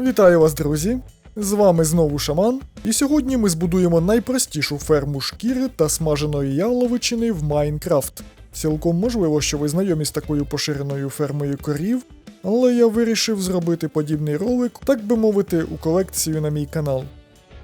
Вітаю вас, друзі! З вами знову шаман, і сьогодні ми збудуємо найпростішу ферму шкіри та смаженої яловичини в Майнкрафт. Цілком можливо, що ви знайомі з такою поширеною фермою корів, але я вирішив зробити подібний ролик, так би мовити, у колекцію на мій канал.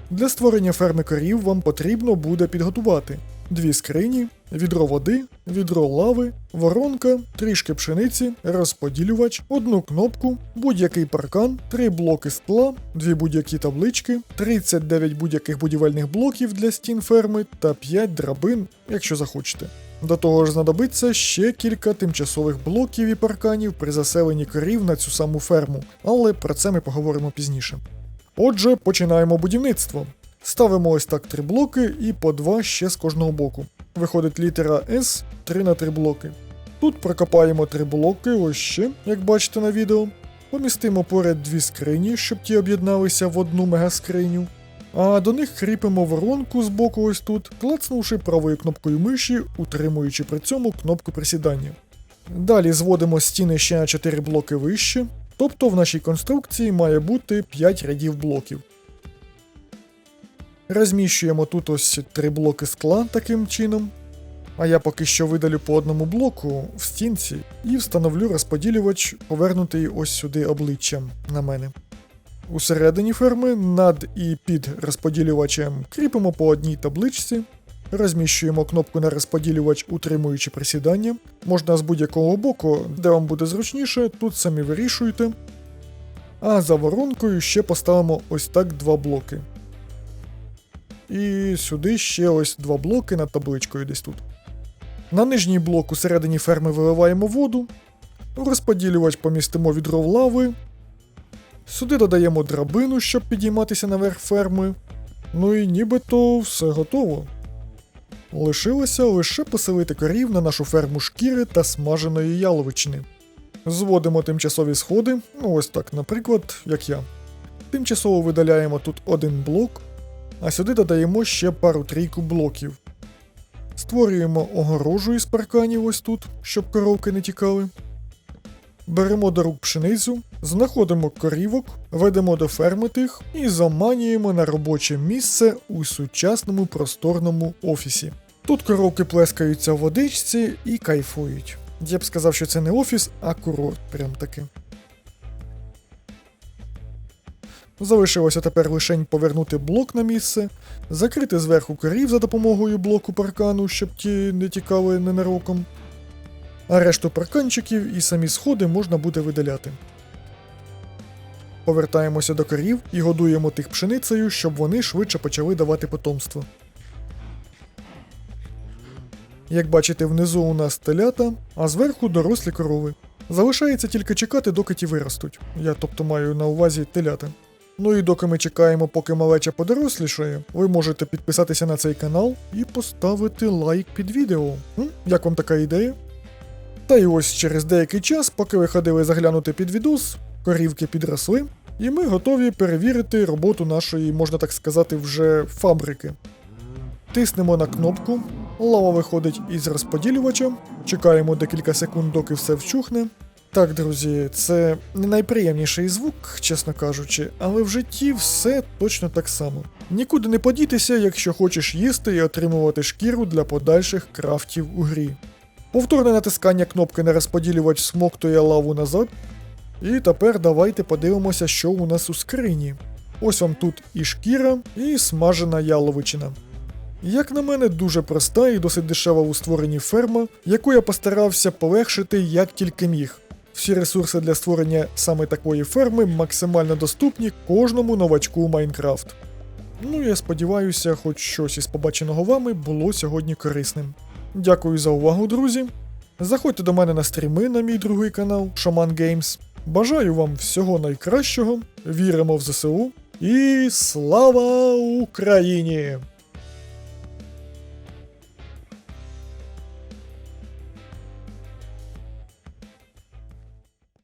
Для створення ферми корів вам потрібно буде підготувати дві скрині, відро води, відро лави, воронка, трішки пшениці, розподілювач, одну кнопку, будь-який паркан, три блоки скла, дві будь-які таблички, 39 будь-яких будівельних блоків для стін ферми та 5 драбин, якщо захочете. До того ж знадобиться ще кілька тимчасових блоків і парканів при заселенні корів на цю саму ферму, але про це ми поговоримо пізніше. Отже, починаємо будівництво. Ставимо ось так три блоки і по два ще з кожного боку. Виходить літера S 3 на 3 блоки. Тут прокопаємо три блоки, ось ще, як бачите на відео. Помістимо поряд дві скрині, щоб ті об'єдналися в одну мегаскриню. А до них кріпимо воронку з боку ось тут, клацнувши правою кнопкою миші, утримуючи при цьому кнопку присідання. Далі зводимо стіни ще на 4 блоки вище, тобто в нашій конструкції має бути 5 рядів блоків. Розміщуємо тут ось три блоки скла таким чином. А я поки що видалю по одному блоку в стінці і встановлю розподілювач, повернутий ось сюди обличчям на мене. Усередині ферми над і під розподілювачем кріпимо по одній табличці, розміщуємо кнопку на розподілювач, утримуючи присідання. Можна з будь-якого боку, де вам буде зручніше, тут самі вирішуйте. А за воронкою ще поставимо ось так два блоки. І сюди ще ось два блоки над табличкою десь тут. На нижній блок у середині ферми виливаємо воду, в розподілювач помістимо відро в лави. Сюди додаємо драбину, щоб підійматися наверх ферми. Ну і нібито все готово. Лишилося лише поселити корів на нашу ферму шкіри та смаженої яловичини. Зводимо тимчасові сходи, ну ось так, наприклад, як я. Тимчасово видаляємо тут один блок, а сюди додаємо ще пару-трійку блоків. Створюємо огорожу із парканів ось тут, щоб коровки не тікали. Беремо до рук пшеницю, знаходимо корівок, ведемо до ферми тих і заманюємо на робоче місце у сучасному просторному офісі. Тут коровки плескаються в водичці і кайфують. Я б сказав, що це не офіс, а курорт прям таки. Залишилося тепер лишень повернути блок на місце, закрити зверху корів за допомогою блоку паркану, щоб ті не тікали ненароком. А решту парканчиків і самі сходи можна буде видаляти. Повертаємося до корів і годуємо тих пшеницею, щоб вони швидше почали давати потомство. Як бачите, внизу у нас телята, а зверху дорослі корови. Залишається тільки чекати, доки ті виростуть. Я тобто маю на увазі телята. Ну і доки ми чекаємо, поки малеча подорослішає, ви можете підписатися на цей канал і поставити лайк під відео. М? Як вам така ідея? Та й ось через деякий час, поки ви ходили заглянути під відос, корівки підросли, і ми готові перевірити роботу нашої, можна так сказати, вже фабрики. Тиснемо на кнопку, лава виходить із розподілювача, чекаємо декілька секунд, доки все вчухне. Так, друзі, це не найприємніший звук, чесно кажучи, але в житті все точно так само. Нікуди не подітися, якщо хочеш їсти і отримувати шкіру для подальших крафтів у грі. Повторне натискання кнопки на розподілювач смоктує лаву назад. І тепер давайте подивимося, що у нас у скрині. Ось вам тут і шкіра, і смажена яловичина. Як на мене, дуже проста і досить дешева у створенні ферма, яку я постарався полегшити як тільки міг. Всі ресурси для створення саме такої ферми максимально доступні кожному новачку у Майнкрафт. Ну я сподіваюся, хоч щось із побаченого вами було сьогодні корисним. Дякую за увагу, друзі. Заходьте до мене на стріми на мій другий канал Shaman Games. Бажаю вам всього найкращого, віримо в ЗСУ і слава Україні!